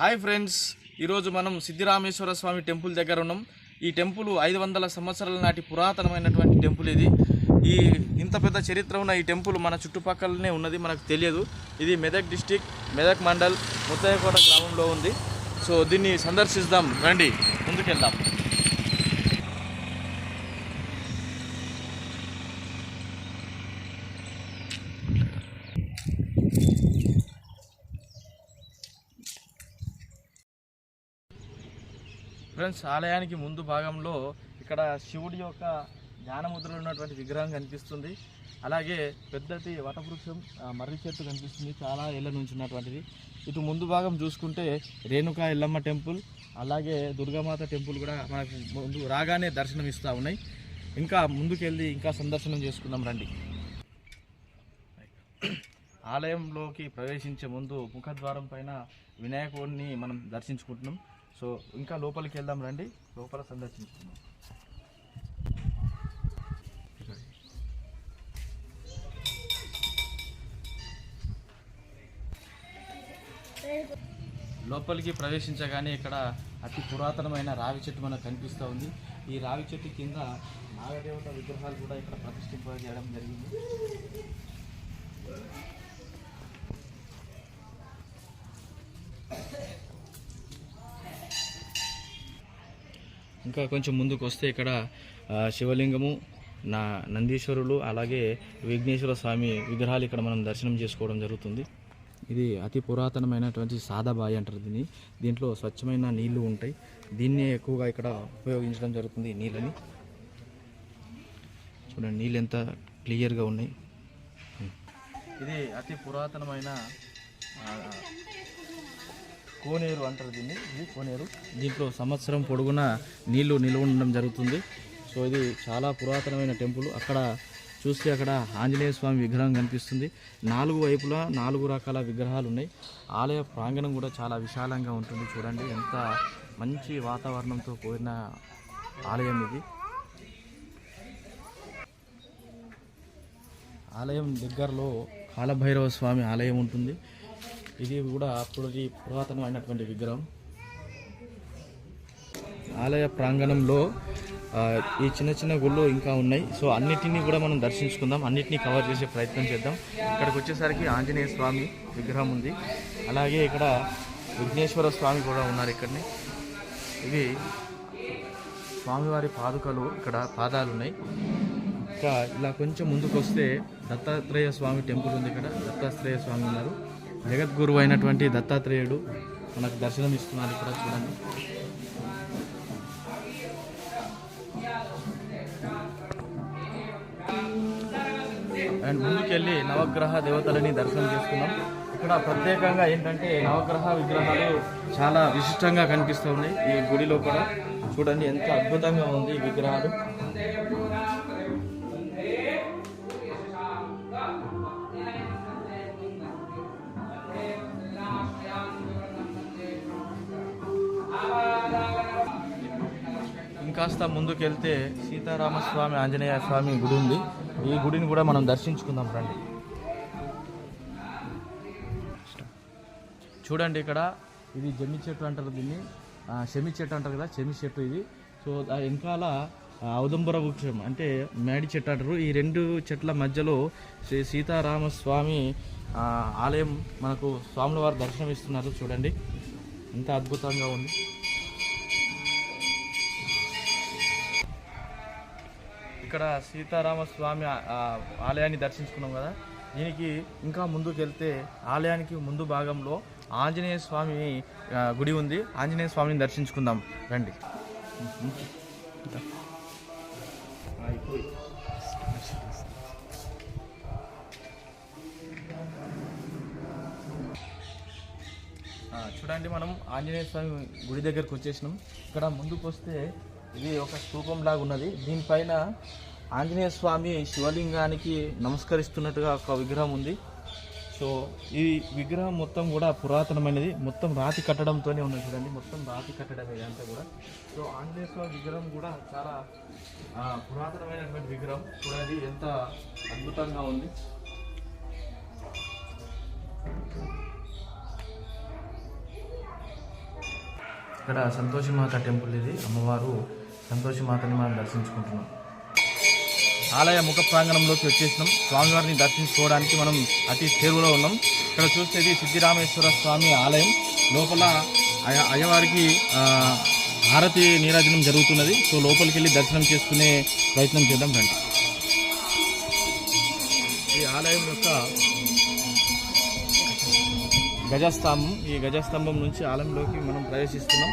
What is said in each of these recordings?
Hi friends ఈరోజు మనం సిద్ధిరామేశ్వర స్వామి temple దగ్గర ఉన్నాం. ఈ టెంపుల్ ఐదు వందల సంవత్సరాల నాటి పురాతనమైనటువంటి టెంపుల్ ఇది. ఈ ఇంత పెద్ద చరిత్ర ఉన్న ఈ టెంపుల్ మన చుట్టుపక్కలనే ఉన్నది మనకు తెలియదు. ఇది మెదక్ డిస్టిక్ మెదక్ మండల్ ముత్తయ్యకోట గ్రామంలో ఉంది. సో దీన్ని సందర్శిద్దాం. రండి ముందుకెళ్దాం. ఫ్రెండ్స్ ఆలయానికి ముందు భాగంలో ఇక్కడ శివుడి యొక్క జ్ఞానముద్రలో ఉన్నటువంటి విగ్రహం కనిపిస్తుంది. అలాగే పెద్దది వటవృక్షం మర్రి చెట్టు కనిపిస్తుంది చాలా ఏళ్ళ నుంచి ఉన్నటువంటిది. ఇటు ముందు భాగం చూసుకుంటే రేణుకా ఎల్లమ్మ టెంపుల్ అలాగే దుర్గామాత టెంపుల్ కూడా మనకు ముందు రాగానే దర్శనం ఇస్తూ ఉన్నాయి. ఇంకా ముందుకెళ్ళి ఇంకా సందర్శనం చేసుకుందాం రండి. ఆలయంలోకి ప్రవేశించే ముందు ముఖద్వారం పైన వినాయకుడిని మనం దర్శించుకుంటున్నాం. సో ఇంకా లోపలికి వెళ్దాం రండి. లోపల సందర్శించుకుందాం. లోపలికి ప్రవేశించగానే ఇక్కడ అతి పురాతనమైన రావి చెట్టు మనకు కనిపిస్తూ ఉంది. ఈ రావి చెట్టు కింద నాగదేవత విగ్రహాలు కూడా ఇక్కడ ప్రతిష్ఠింపజేయడం జరిగింది. ఇంకా కొంచెం ముందుకు వస్తే ఇక్కడ శివలింగము నా నందీశ్వరులు అలాగే విఘ్నేశ్వర స్వామి విగ్రహాలు ఇక్కడ మనం దర్శనం చేసుకోవడం జరుగుతుంది. ఇది అతి పురాతనమైనటువంటి సాదాబాయి అంటారు దీన్ని. దీంట్లో స్వచ్ఛమైన నీళ్ళు ఉంటాయి. దీన్నే ఎక్కువగా ఇక్కడ ఉపయోగించడం జరుగుతుంది నీళ్ళని. చూడండి నీళ్ళు ఎంత క్లియర్గా ఉన్నాయి. ఇది అతి పురాతనమైన కోనేరు అంటారు దీన్ని. ఇది కోనేరు. దీంట్లో సంవత్సరం పొడుగున నీళ్ళు నిల్వ ఉండడం జరుగుతుంది. సో ఇది చాలా పురాతనమైన టెంపుల్. అక్కడ చూస్తే అక్కడ ఆంజనేయ స్వామి విగ్రహం కనిపిస్తుంది. నాలుగు వైపులా నాలుగు రకాల విగ్రహాలు ఉన్నాయి. ఆలయ ప్రాంగణం కూడా చాలా విశాలంగా ఉంటుంది. చూడండి ఎంత మంచి వాతావరణంతో కూడిన ఆలయం ఇది. ఆలయం దగ్గరలో కాలభైరవ స్వామి ఆలయం ఉంటుంది. ఇది కూడా అప్పటి పురాతనమైనటువంటి విగ్రహం. ఆలయ ప్రాంగణంలో ఈ చిన్న చిన్న గుళ్ళు ఇంకా ఉన్నాయి. సో అన్నిటినీ కూడా మనం దర్శించుకుందాం. అన్నిటినీ కవర్ చేసే ప్రయత్నం చేద్దాం. ఇక్కడికి వచ్చేసరికి ఆంజనేయ స్వామి విగ్రహం ఉంది. అలాగే ఇక్కడ విఘ్నేశ్వర స్వామి కూడా ఉన్నారు ఇక్కడనే. ఇవి స్వామివారి పాదుకలు ఇక్కడ పాదాలు ఉన్నాయి. ఇంకా ఇలా కొంచెం ముందుకు వస్తే దత్తాత్రేయ స్వామి టెంపుల్ ఉంది ఇక్కడ. దత్తాత్రేయ స్వామి ఉన్నారు. జగద్గురు అయినటువంటి దత్తాత్రేయుడు మనకు దర్శనం ఇస్తున్నారు ఇక్కడ చూడండి. అండ్ ముందుకెళ్ళి నవగ్రహ దేవతలని దర్శనం చేసుకున్నాం ఇక్కడ ప్రత్యేకంగా ఏంటంటే నవగ్రహ విగ్రహాలు చాలా విశిష్టంగా కనిపిస్తూ ఈ గుడిలో కూడా. చూడండి ఎంత అద్భుతంగా ఉంది ఈ విగ్రహాలు. ఇంకాస్త ముందుకెళ్తే సీతారామస్వామి ఆంజనేయ స్వామి గుడి ఉంది. ఈ గుడిని కూడా మనం దర్శించుకుందాం రండి. చూడండి ఇక్కడ ఇది జమ్మి చెట్టు అంటారు దీన్ని. చెమి చెట్టు అంటారు కదా చెమి చెట్టు ఇది. సో వెనకాల ఔదంబర వృక్షం అంటే మేడి చెట్టు అంటారు. ఈ రెండు చెట్ల మధ్యలో శ్రీ సీతారామస్వామి ఆలయం మనకు స్వాముల వారు దర్శనం ఇస్తున్నారు చూడండి ఎంత అద్భుతంగా ఉంది. ఇక్కడ సీతారామ స్వామి ఆలయాన్ని దర్శించుకున్నాం కదా. దీనికి ఇంకా ముందుకు వెళ్తే ఆలయానికి ముందు భాగంలో ఆంజనేయ స్వామి గుడి ఉంది. ఆంజనేయ స్వామిని దర్శించుకుందాం. రండి. చూడండి మనం ఆంజనేయ స్వామి గుడి దగ్గరకు వచ్చేసినాం. ఇక్కడ ముందుకు వస్తే ఇది ఒక స్తూపం లాగా ఉన్నది. దీనిపైన ఆంజనేయ స్వామి శివలింగానికి నమస్కరిస్తున్నట్టుగా ఒక విగ్రహం ఉంది. సో ఈ విగ్రహం మొత్తం కూడా పురాతనమైనది. మొత్తం రాతి కట్టడంతోనే ఉన్నది చూడండి. మొత్తం రాతి కట్టడమే ఇదంతా కూడా. సో ఆంజనేయ స్వామి విగ్రహం కూడా చాలా పురాతనమైనటువంటి విగ్రహం. చూడండి ఎంత అద్భుతంగా ఉంది. ఇక్కడ సంతోషిమాత టెంపుల్ ఇది. అమ్మవారు సంతోషిమాతని మనం దర్శించుకుంటున్నాం. ఆలయ ముఖ ప్రాంగణంలోకి వచ్చేసినాం. స్వామివారిని దర్శించుకోవడానికి మనం అతి చేరువలో ఉన్నాం. ఇక్కడ చూస్తే ఇది సిద్ధిరామేశ్వర స్వామి ఆలయం. లోపల అయ్యవారికి హారతి నీరాజనం జరుగుతున్నది. సో లోపలికి వెళ్ళి దర్శనం చేసుకునే ప్రయత్నం చేద్దాం రండి. ఈ ఆలయం యొక్క గజస్తంభం ఈ గజస్తంభం నుంచి ఆలయంలోకి మనం ప్రవేశిస్తున్నాం.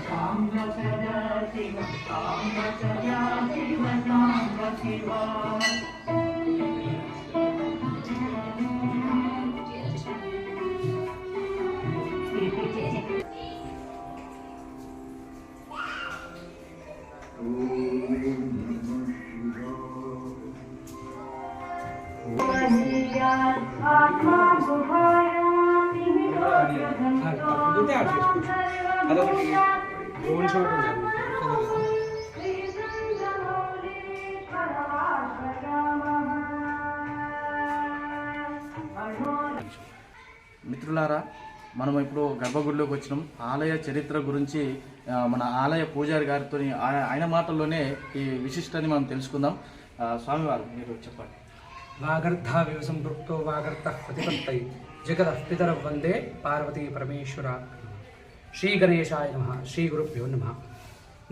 ఇక్కడ చూడండి ఇక్కడ ఇక్కడ డాడీ అంటే చూడండి. అదొకటి ఓన్ షాట్ మిత్రులారా మనం ఇప్పుడు గర్భగుడిలోకి వచ్చినాం. ఆలయ చరిత్ర గురించి మన ఆలయ పూజారి గారితో ఆయన మాటల్లోనే ఈ విశిష్టాన్ని మనం తెలుసుకుందాం. స్వామివారు మీరు చెప్పండి. వాగర్ధావివ సంపృక్తో వాగర్థ ప్రతిపత్తై జగద పితర వందే పార్వతీ పరమేశ్వర. శ్రీ గణేశాయ నమ శ్రీ గురుభ్యో నమ.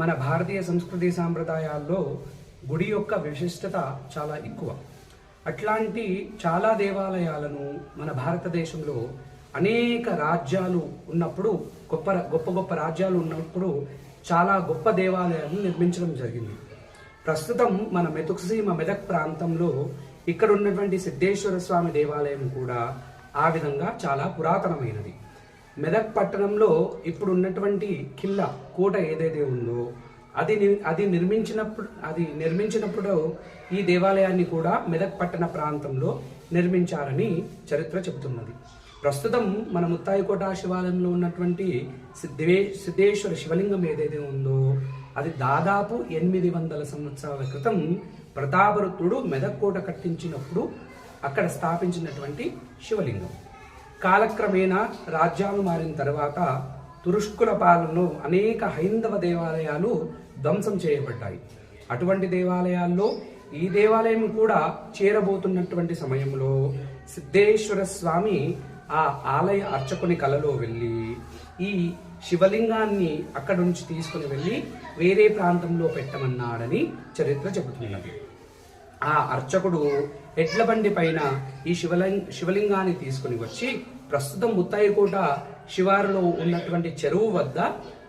మన భారతీయ సంస్కృతి సాంప్రదాయాల్లో గుడి యొక్క విశిష్టత చాలా ఎక్కువ. అట్లాంటి చాలా దేవాలయాలను మన భారతదేశంలో అనేక రాజ్యాలు ఉన్నప్పుడు గొప్ప గొప్ప గొప్ప రాజ్యాలు ఉన్నప్పుడు చాలా గొప్ప దేవాలయాలను నిర్మించడం జరిగింది. ప్రస్తుతం మన మెతుక్సీమ మెదక్ ప్రాంతంలో ఇక్కడ ఉన్నటువంటి సిద్ధేశ్వర స్వామి దేవాలయం కూడా ఆ విధంగా చాలా పురాతనమైనది. మెదక్ పట్టణంలో ఇప్పుడు ఉన్నటువంటి కిల్ల కోట ఏదైతే ఉందో అది ని- అది నిర్మించినప్పుడు అది నిర్మించినప్పుడు ఈ దేవాలయాన్ని కూడా మెదక్ పట్టణ ప్రాంతంలో నిర్మించారని చరిత్ర చెబుతున్నది. ప్రస్తుతం మన ముత్తాయికోట శివాలయంలో ఉన్నటువంటి సిద్ధే సిద్ధేశ్వర శివలింగం ఏదైతే ఉందో అది దాదాపు ఎనిమిది వందల సంవత్సరాల క్రితం ప్రతాపరుద్రుడు మెదక్కోట కట్టించినప్పుడు అక్కడ స్థాపించినటువంటి శివలింగం. కాలక్రమేణా రాజ్యాలు మారిన తర్వాత తురుష్కుల పాలనలో అనేక హైందవ దేవాలయాలు ధ్వంసం చేయబడ్డాయి. అటువంటి దేవాలయాల్లో ఈ దేవాలయం కూడా చేరబోతున్నటువంటి సమయంలో సిద్ధేశ్వర స్వామి ఆ ఆలయ అర్చకుని కలలో వెళ్ళి ఈ శివలింగాన్ని అక్కడి నుంచి తీసుకుని వెళ్ళి వేరే ప్రాంతంలో పెట్టమన్నాడని చరిత్ర చెబుతున్నది. ఆ అర్చకుడు ఎడ్ల బండి పైన ఈ శివలింగ శివలింగాన్ని తీసుకుని వచ్చి ప్రస్తుతం ముత్తాయికోట శివారులో ఉన్నటువంటి చెరువు వద్ద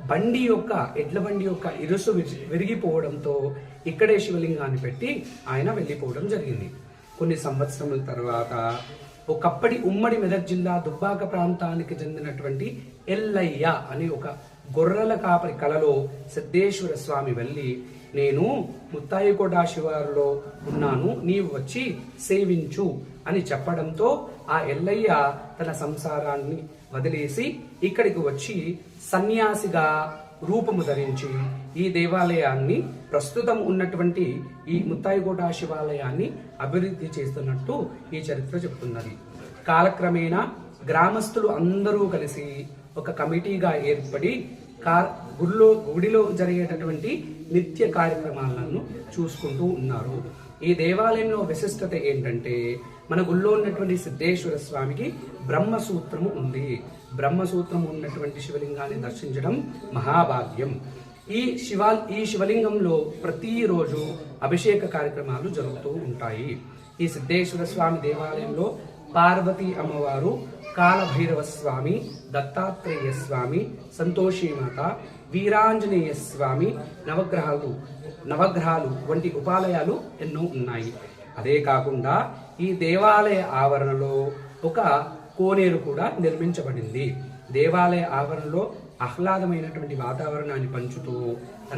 బండి యొక్క ఎడ్ల బండి యొక్క ఇరుసు విరిగిపోవడంతో ఇక్కడే శివలింగాన్ని పెట్టి ఆయన వెళ్ళిపోవడం జరిగింది. కొన్ని సంవత్సరముల తర్వాత ఒకప్పటి ఉమ్మడి మెదక్ జిల్లా దుబ్బాక ప్రాంతానికి చెందినటువంటి ఎల్లయ్య అనే ఒక గొర్రెల కాపరి కలలో సిద్ధేశ్వర స్వామి వెళ్ళి నేను ముత్తాయికోట శివారులో ఉన్నాను నీవు వచ్చి సేవించు అని చెప్పడంతో ఆ ఎల్లయ్య తన సంసారాన్ని వదిలేసి ఇక్కడికి వచ్చి సన్యాసిగా రూపము ధరించి ఈ దేవాలయాన్ని ప్రస్తుతం ఉన్నటువంటి ఈ ముత్తాయికోట శివాలయాన్ని అభివృద్ధి చేస్తున్నట్టు ఈ చరిత్ర చెబుతున్నది కాలక్రమేణా గ్రామస్తులు అందరూ కలిసి ఒక కమిటీగా ఏర్పడి కా గుడిలో గుడిలో జరిగేటటువంటి నిత్య కార్యక్రమాలను చూసుకుంటూ ఉన్నారు. ఈ దేవాలయంలో విశిష్టత ఏంటంటే మన గుళ్ళో ఉన్నటువంటి సిద్ధేశ్వర స్వామికి బ్రహ్మసూత్రము ఉంది. బ్రహ్మసూత్రము ఉన్నటువంటి శివలింగాన్ని దర్శించడం మహాభాగ్యం. ఈ శివ ఈ శివలింగంలో ప్రతిరోజు అభిషేక కార్యక్రమాలు జరుగుతూ ఉంటాయి. ఈ సిద్ధేశ్వర స్వామి దేవాలయంలో పార్వతీ అమ్మవారు కాలభైరవ స్వామి దత్తాత్రేయ స్వామి సంతోషీమాత వీరాంజనేయ స్వామి నవగ్రహాలు నవగ్రహాలు వంటి ఉపాలయాలు ఎన్నో ఉన్నాయి. అదే కాకుండా ఈ దేవాలయ ఆవరణలో ఒక కోనేరు కూడా నిర్మించబడింది. దేవాలయ ఆవరణలో ఆహ్లాదమైనటువంటి వాతావరణాన్ని పంచుతూ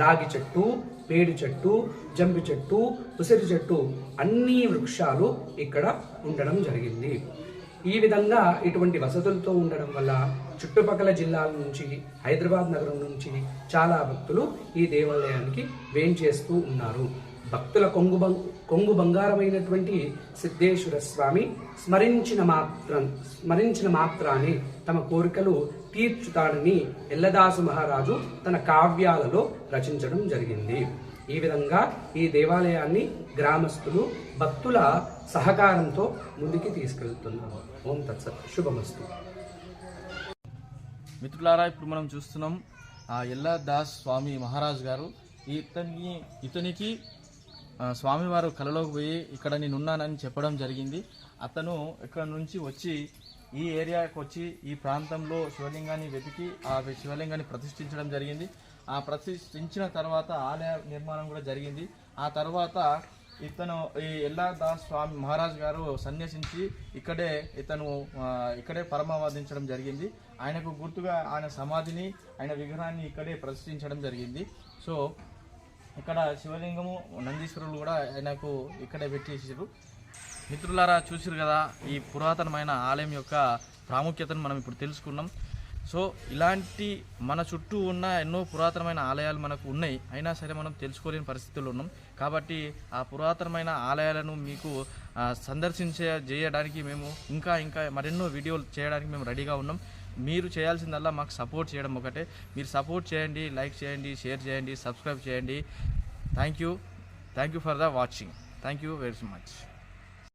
రాగి చెట్టు పేడు చెట్టు జంబి చెట్టు ఉసిరి చెట్టు అన్ని వృక్షాలు ఇక్కడ ఉండడం జరిగింది. ఈ విధంగా ఇటువంటి వసతులతో ఉండడం వల్ల చుట్టుపక్కల జిల్లాల నుంచి హైదరాబాద్ నగరం నుంచి చాలా భక్తులు ఈ దేవాలయానికి వేంచేస్తూ ఉన్నారు. భక్తుల కొంగు బం కొంగు బంగారమైనటువంటి సిద్ధేశ్వర స్వామి స్మరించిన మాత్రం స్మరించిన మాత్రాన్ని తమ కోరికలు తీర్చుతాడని ఎల్లదాసు మహారాజు తన కావ్యాలలో రచించడం జరిగింది. ఈ విధంగా ఈ దేవాలయాన్ని గ్రామస్తులు భక్తుల సహకారంతో ముందుకి తీసుకెళ్తున్నారు. ఓం తత్సత్ శుభమస్తు. మిత్రులారా ఇప్పుడు మనం చూస్తున్నాం ఆ ఎల్లా దాస్ స్వామి మహారాజ్ గారు. ఇతని ఇతనికి స్వామివారు కలలోకి పోయి ఇక్కడ నేను ఉన్నానని చెప్పడం జరిగింది. అతను ఇక్కడ నుంచి వచ్చి ఈ ఏరియాకి వచ్చి ఈ ప్రాంతంలో శివలింగాన్ని వెతికి ఆ శివలింగాన్ని ప్రతిష్ఠించడం జరిగింది. ఆ ప్రతిష్ఠించిన తర్వాత ఆలయ నిర్మాణం కూడా జరిగింది. ఆ తర్వాత ఇతను ఈ ఎల్లా దాస్ స్వామి మహారాజ్ గారు సన్యసించి ఇక్కడే ఇతను ఇక్కడే పరమావాదించడం జరిగింది. ఆయనకు గుర్తుగా ఆయన సమాధిని ఆయన విగ్రహాన్ని ఇక్కడే ప్రతిష్ఠించడం జరిగింది. సో ఇక్కడ శివలింగము నందీశ్వరులు కూడా ఆయనకు ఇక్కడే పెట్టేసారు మిత్రులారా చూసారు కదా ఈ పురాతనమైన ఆలయం యొక్క ప్రాముఖ్యతను మనం ఇప్పుడు తెలుసుకున్నాం. సో ఇలాంటి మన చుట్టూ ఉన్న ఎన్నో పురాతనమైన ఆలయాలు మనకు ఉన్నాయి. అయినా సరే మనం తెలుసుకోలేని పరిస్థితుల్లో ఉన్నాం. కాబట్టి ఆ పురాతనమైన ఆలయాలను మీకు సందర్శించే చేయడానికి మేము ఇంకా ఇంకా మరెన్నో వీడియోలు చేయడానికి మేము రెడీగా ఉన్నాం. మీరు చేయాల్సిందల్లా మాకు సపోర్ట్ చేయడం ఒకటే. మీరు సపోర్ట్ చేయండి లైక్ చేయండి షేర్ చేయండి సబ్స్క్రైబ్ చేయండి. Thank you. Thank you for the watching. Thank you very much.